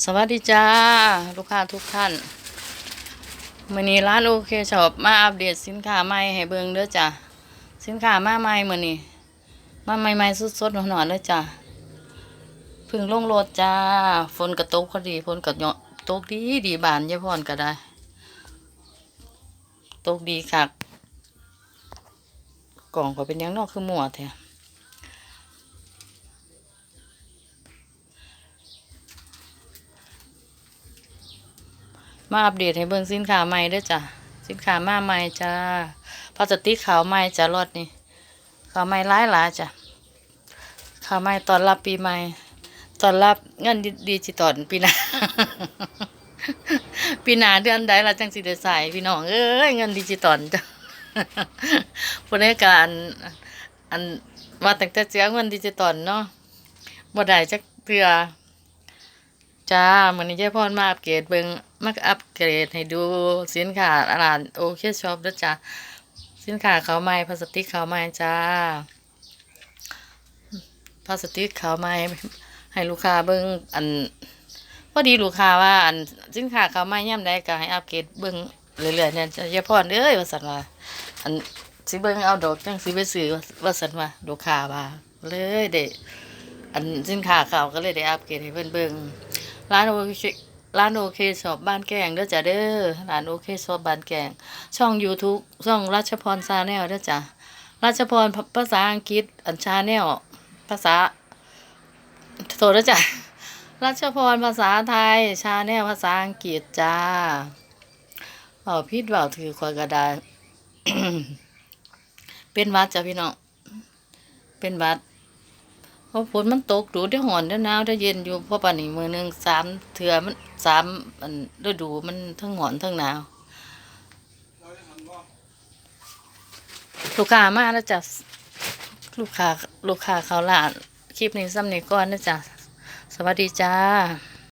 สวัสดีจ้า ลูกค้าทุกท่านมื่อนี้ร้านโอเคช็อปมาอัปเดตสินค้าใหม่ให้เบิ่งเด้อจ้ะสินค้ามาใหม่มื่อนี้มาใหม่ๆสดๆหนอนๆเด้อจ้ะเพึ่งลงรถจ้าฝนกระตกพอดีฝนกระเหยาะตกดีดีบานยายพรก็ได้ตกดีคักกล่องก็เป็นยังนอกคือหมัวแท้ มาอัปเดตให้เบิ่งสินค้าใหม่ด้อจ้ะสินค้ามาใหม่จ้าพลาสติกขาวใหม่จ้ะรถนี่ขาวใหม่หลายหลาจ้ะขาวใหม่ตอนรับปีใหม่ตอนรับเงินดิจิตอลปีหน้าปีหน้าเดือนใดละจังสิได้ใส่พี่น้องเอ้ยเงินดิจิตอลจ้ะผู้ในการอันว่าตั้งแต่เสียเงินดิจิตอลเนาะบ่ได้จักเทื่อ จ้ามันนี้ยายพรมาอัปเกรดเบิงมาอัปเกรดให้ดูสินค้าร้านโอเคช็อปด้วยจ้าสินค้าเขาวใหม่พลาสติกเขาวใหม่จ้าพลาสติกเขาวใหม่ให้ลูกค้าเบิงอันพอดีลูกค้าว่าอันสินค้าเขาวใหม่ย่ำใดก็ให้อัปเกรดเบิงเรื่อยๆเนี่ยจ้ะยายพรเอ้ยว่าสันว่าอันสิเบิงเอาดอกจังสิไปซื้อว่าสันว่าลูกค้าว่าเลยเด้อันสินค้าเขาก็เลยได้อัปเกรดให้เพิ่นเบิง ร้านโอเคร้านโอเคชอปบ้านแกงเด้อจ้ะเด้อร้านโอเคชอปบ้านแกง ช่อง YouTube ช่องรัชพรซาแนลเด้อจ้ะรัชพรภาษาอังกฤษอันชาแนลภาษาโทษเด้อจ้ะรัชพรภาษาไทย ชาแนลภาษาอังกฤษจ้าเบาพิดเบาถือควายกระดาษเป็นวัดจ้ะพี่น้อง เป็นวัด พราะฝนมันตกดูได้หอนได้หนาวได้เย็นอยู่เพราะป่านนี้มือหนึ่งสามเถื่อมันสามมันฤดูมันทั้งหอนทั้งหนาวลูกค้ามาแล้วจ้ะลูกค้าลูกค้าเขาหลานคลิปนี้ซ้ำนี้ก่อนนะจ๊ะสวัสดีจ้า